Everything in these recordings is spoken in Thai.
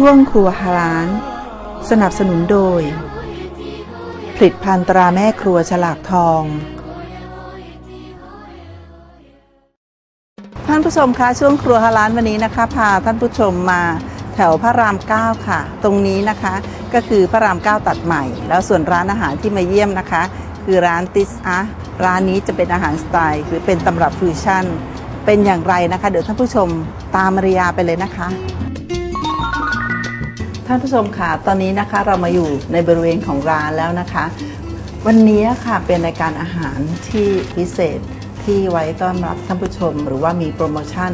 ช่วงครัวฮาลาน สนับสนุนโดย ผลิตภัณฑ์ตราแม่ครัวฉลากทอง ท่านผู้ชมคะช่วงครัวฮาลานวันนี้นะคะ พาท่านผู้ชมมาแถวพระราม 9 ค่ะ ตรงนี้นะคะก็คือพระราม 9 ตัดใหม่ แล้วส่วนร้านอาหารที่มาเยี่ยมนะคะ คือร้านติสอะร้านนี้จะเป็นอาหารสไตล์หรือเป็นตำรับฟิวชั่น เป็นอย่างไรนะคะ เดี๋ยวท่านผู้ชมตามมาริยาไปเลยนะคะ ท่านผู้ชมค่ะตอนนี้นะคะเรามาอยู่ในบริเวณของร้านแล้วนะคะ วันนี้ค่ะเป็นรายการอาหารที่พิเศษที่ไว้ต้อนรับท่านผู้ชม หรือว่ามีโปรโมชั่น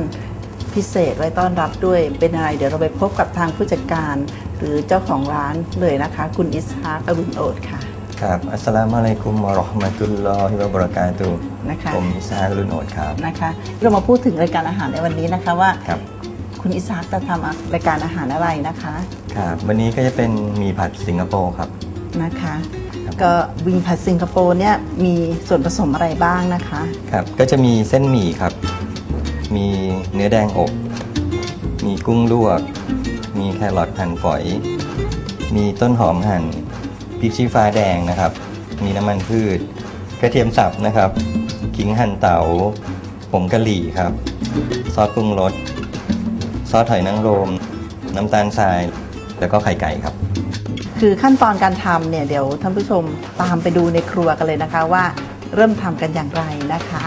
พิเศษไว้ต้อนรับด้วยเป็นอะไรเดี๋ยวเราไปพบกับทางผู้จัดการ หรือเจ้าของร้านเลยนะคะ คุณอิสฮากอรุณโอดค่ะครับอัสสลามุอะลัยกุมวะเราะห์มะตุลลอฮิวะบะเราะกาตุฮ์นะคะผมอิสฮากรุนโอดครับนะคะ เรามาพูดถึงรายการอาหารในวันนี้นะคะว่า ครับคุณอิสฮากจะทำรายการอาหารอะไรนะคะครับวันนี้ก็จะเป็นหมีผัดสิงคโปร์ครับ นะคะ ครับ ก็วิงผัดสิงคโปร์เนี่ยมีส่วนผสมอะไรบ้างนะคะ ครับก็จะมีเส้นหมี่ครับ มีเนื้อแดงอบ มีกุ้งลวก มีแครอทหั่นฝอย มีต้นหอมหั่นพริกชี้ฟ้าแดงนะครับ มีน้ำมันพืช กระเทียมสับนะครับขิงหั่นเตา๋าผงกะหรี่ครับ ซอสปรุงรส ซอสหอยนางรม น้ำตาลทราย แล้วก็ไข่ไก่ครับ คือขั้นตอนการทำเนี่ยเดี๋ยวท่านผู้ชมตามไปดูในครัวกันเลยนะคะว่าเริ่มทำกันอย่างไรนะคะ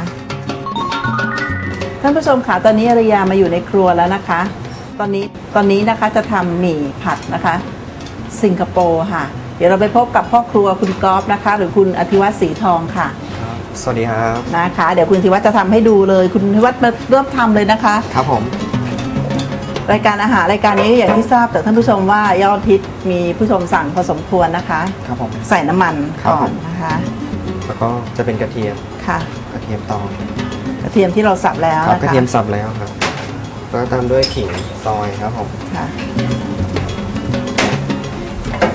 ท่านผู้ชมค่ะตอนนี้อารยามาอยู่ในครัวแล้วนะคะ ตอนนี้ตอนนี้นะคะจะทำหมี่ผัดนะคะ สิงคโปร์ค่ะ เดี๋ยวเราไปพบกับพ่อครัวคุณก๊อฟนะคะ หรือคุณอธิวัฒน์ศรีทองค่ะ สวัสดีครับ นะคะ เดี๋ยวคุณอธิวัฒน์จะทำให้ดูเลย คุณอธิวัฒน์มาเริ่มทำเลยนะคะ ครับผม รายการอาหารรายการนี้อย่างที่ทราบแต่ท่านผู้ชมว่ายอดฮิตมีผู้ชมสั่งพอสมควรนะคะ ครับผม ใส่น้ำมันครับก่อผนม นะคะแล้วก็จะเป็นกระเทียมค่ะ กระเทียมตองกระเทียมที่เราสับแล้วครับนะกระคะเทียมสับแล้วครับแล้วก็ตามด้วยขิงซอยครับผมค่ะ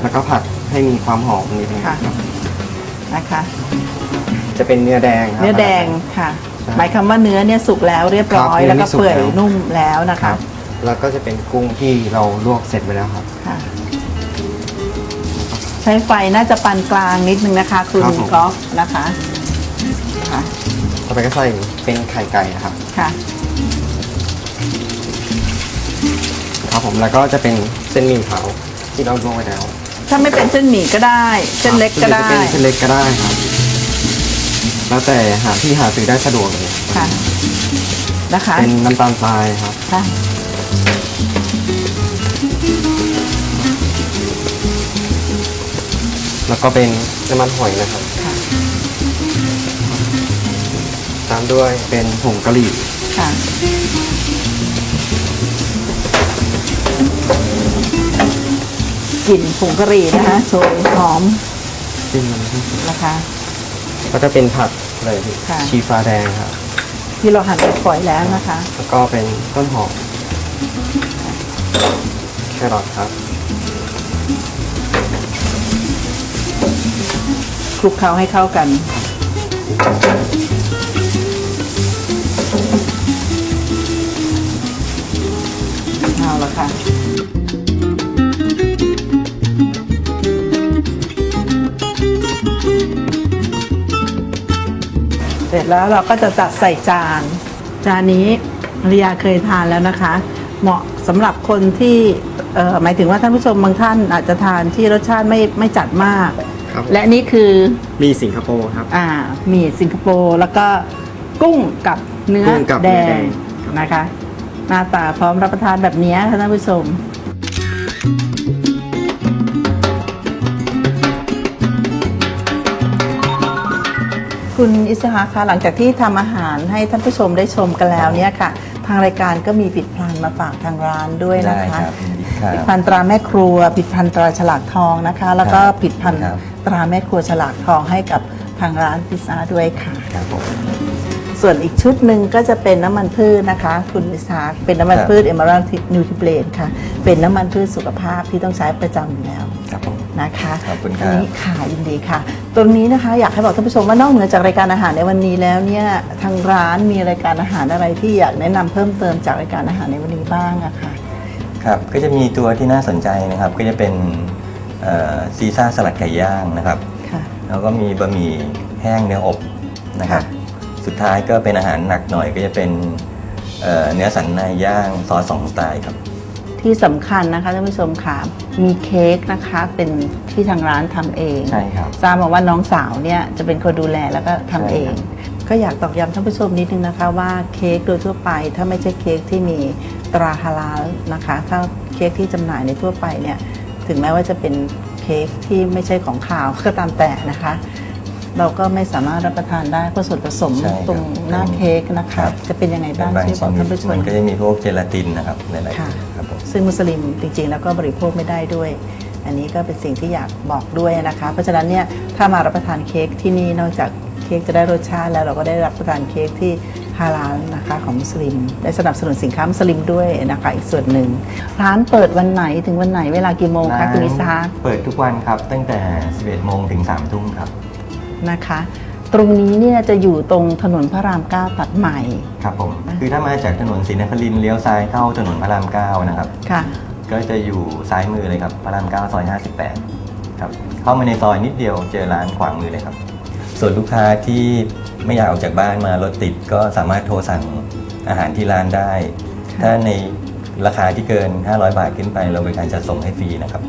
แล้วก็ผัดให้มีความหอมนิดนึงค่ะ ครับนะคะ จะเป็นเนื้อแดงครับ เนื้อแดงค่ะ ใช่หมายคำว่าเนื้อเนี่ยสุกแล้วเรียบร้อย ครับแล้วก็เนื้อนี่สุกเปื่อยแล้วนุ่มแล้วนะครัคะ บ แล้วก็จะเป็นกุ้งที่เราลวกเสร็จไปแล้วครับ ค่ะ ใช้ไฟน่าจะปานกลางนิดนึงนะคะ คุณครับผมก๊อฟนะคะค่ะต่อไปก็ใส่เป็นไข่ไก่นะครับ ค่ะ ครับผมแล้วก็จะเป็นเส้นหมี่ขาวที่เราลวกไว้แล้วถ้าไม่เป็นเส้นหมี่ก็ได้ เส้นเล็กก็ได้หรือจะเป็นเส้นเล็กก็ได้ครับ แล้วแต่หาที่หาซื้อได้สะดวกเลยค่ะนะคะเป็นน้ำตาลทรายครับ ค่ะ แล้วก็เป็นน้ำมันหอยนะครับ ค่ะ ตามด้วยเป็นผงกะหรี่ ค่ะ กลิ่นผงกะหรี่นะคะโชยหอมซึ่งนะคะ ก็จะเป็นผัดเลยพี่ค่ะ ชีฟ้าแดงครับ ที่เราหั่นเป็นฝอยแล้วนะคะ แล้วก็เป็นต้นหอม แครอทครับคลุกเคล้าให้เข้ากัน เอาละค่ะเสร็จแล้วเราก็จะจัดใส่จาน จานนี้มาริยาเคยทานแล้วนะคะ เหมาะสำหรับคนที่เอ่อหมายถึงว่าท่านผู้ชมบางท่านอาจจะทานที่รสชาติไม่ไม่จัดมาก ครับและนี่คือมีสิงคโปร์ครับ อ่าหมี่สิงคโปร์แล้วก็กุ้งกับเนื้อกุ้งกับแดเนื้อแดงง นะคะ หน้าตาพร้อมรับประทานแบบนี้ค่ะท่านผู้ชม คุณอิสหาคะหลังจากที่ทำอาหารให้ท่านผู้ชมได้ชมกันแล้วเนี่ยค่ะทางรายการก็มีผลิดพลันมาฝากทางร้านด้วยนะได้คะ ครับยินดีครับผลิดพันตราแม่ครัวผลิดพันตราฉลากทองนะคะ แล้วก็ครับผลิดพันครับ ตราแม่ครัวฉลากทองให้กับทางร้านพิซซ่าด้วยค่ะ ครับผม ส่วนอีกชุดหนึ่งก็จะเป็นน้ำมันพืชนะคะ คุณวิสาเป็นน้ำมันครับ พืชเอม r รัลนิวทริเบลนค่ะ เป็นน้ำมันพืชสุขภาพที่ต้องใช้ประจำอยู่แล้วครับผม นะคะขอบคุณครับนนี้ค่ะยินดีค่ะ ตรงนี้นะคะอยากให้บอกท่านผู้ชมว่านอกเหนือจากรายการอาหารในวันนี้แล้วเนี่ยทางร้านมีรายการอาหารอะไรที่อยากแนะนำเพิ่มเติมจากรายการอาหารในวันนี้บ้างอะค่ะ ครับ ก็จะมีตัวที่น่าสนใจนะครับ ก็จะเป็นเอ่อซีซ่าสลัดไก่ย่างนะครับ ค่ะ แล้วก็มีบะหมี่แห้งเนื้ออบนะครับค่ะสุดท้ายก็เป็นอาหารหนักหน่อยก็จะเป็นเอ่อเนื้อสันในย่างซอสสองสไตล์ครับ ที่สำคัญนะคะท่านผู้ชมค่ะมีเค้กนะคะเป็นที่ทางร้านทำเองใช่ครับ ทราบมาว่าน้องสาวเนี่ยจะเป็นคนดูแลแล้วก็ทำเองใช่ครับก็อยากตอกย้ำท่านผู้ชมนิดนึงนะคะว่าเค้กโดยทั่วไปถ้าไม่ใช่เค้กที่มีตราฮาลาลนะคะ ถ้าเค้กที่จำหน่ายในทั่วไปเนี่ยถึงแม้ว่าจะเป็นเค้กที่ไม่ใช่ของขาวก็ตามแต่นะคะ เราก็ไม่สามารถรับประทานได้เพราะส่วนผสมใช่ครับตรงหน้าเค้กนะคะจะเป็นยังไงบ้างบางช่วยบชอกนิท่าดนผู้ชม มันก็จะมีพวกเจลาตินนะครับหลายค่ะ ๆครับผม ซึ่งมุสลิมจริงๆ แล้วก็บริโภคไม่ได้ด้วย อันนี้ก็เป็นสิ่งที่อยากบอกด้วยนะคะ เพราะฉะนั้นเนี่ยถ้ามารับประทานเค้กที่นี่นอกจากเค้กจะได้รสชาติแล้วเราก็ได้รับประทานเค้กที่ฮาลาลนะคะของมุสลิม ได้สนับสนุนสินค้ามุสลิมด้วยนะคะอีกส่วนหนึ่ง ร้านเปิดวันไหนถึงวันไหนเวลากี่โมงคะคุณอิซาเปิดทุกวันครับ ตั้งแต่ 11 โมงถึง 3 ทุ่มครับ นะคะ ตรงนี้เนี่ยจะอยู่ตรงถนนพระรามเก้าตัดใหม่ ครับผมคือถ้ามาจากถนนศรีนครินทร์เลี้ยวซ้ายเข้าถนนพระราม9นะครับ ค่ะ ก็จะอยู่ซ้ายมือเลยครับพระราม9ซอย 58 ครับ เข้ามาในซอยนิดเดียวเจอร้านขวางมือเลยครับ ส่วนลูกค้าที่ไม่อยากออกจากบ้านมารถติดก็สามารถโทรสั่งอาหารที่ร้านได้ ถ้าในราคาที่เกิน 500 บาทขึ้นไปเราบริการจัดส่งให้ฟรีนะครับ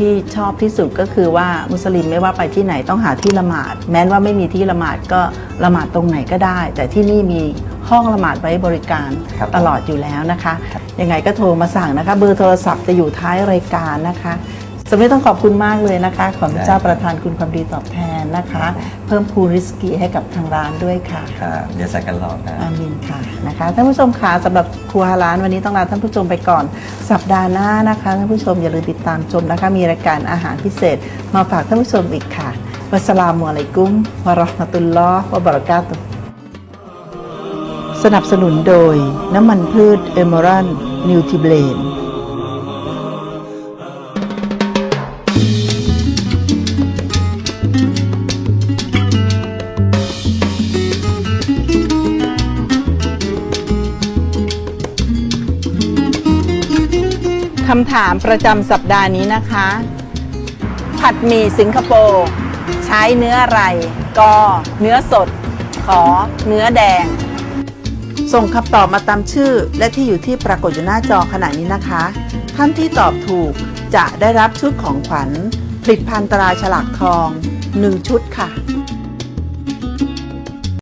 ที่ชอบที่สุดก็คือว่ามุสลิมไม่ว่าไปที่ไหนต้องหาที่ละหมาด แม้ว่าไม่มีที่ละหมาดก็ละหมาดตรงไหนก็ได้ แต่ที่นี่มีห้องละหมาดไว้บริการครับตลอดอยู่แล้วนะคะ ยังไงก็โทรมาสั่งนะคะ เบอร์โทรศัพท์จะอยู่ท้ายรายการนะคะ สมมติต้องขอบคุณมากเลยนะคะขอพระเจ้าประทานคุณความดีตอบแทนนะคะ เพิ่มพูนริสกีให้กับทางร้านด้วยค่ะครับเดี๋ยวสักกันรอครับอามินค่ะนะคะท่านผู้ชมค่ะสำหรับครัวฮาลานวันนี้ต้องลาท่านผู้ชมไปก่อนสัปดาห์หน้านะคะท่านผู้ชมอย่าลืมติดตามชมนะคะ มีรายการอาหารพิเศษ มาฝากท่านผู้ชมอีกค่ะวัสสลามุอะลัยกุมวะเราะห์มะตุลลอฮ์วะบะเราะกาตุฮ์สนับสนุนโดยน้ำมันพืชเอเมอรัลนิวทริเบลน คำถามประจำสัปดาห์นี้นะคะ ผัดหมี่สิงคโปร์ใช้เนื้ออะไรกอเนื้อสด ขอเนื้อแดง ส่งคำตอบมาตามชื่อ และที่อยู่ที่ปรากฏอยู่หน้าจอขณะนี้นะคะ ท่านที่ตอบถูกจะได้รับชุดของขวัญ ผลิตภัณฑ์ตราฉลากทอง 1 ชุดค่ะ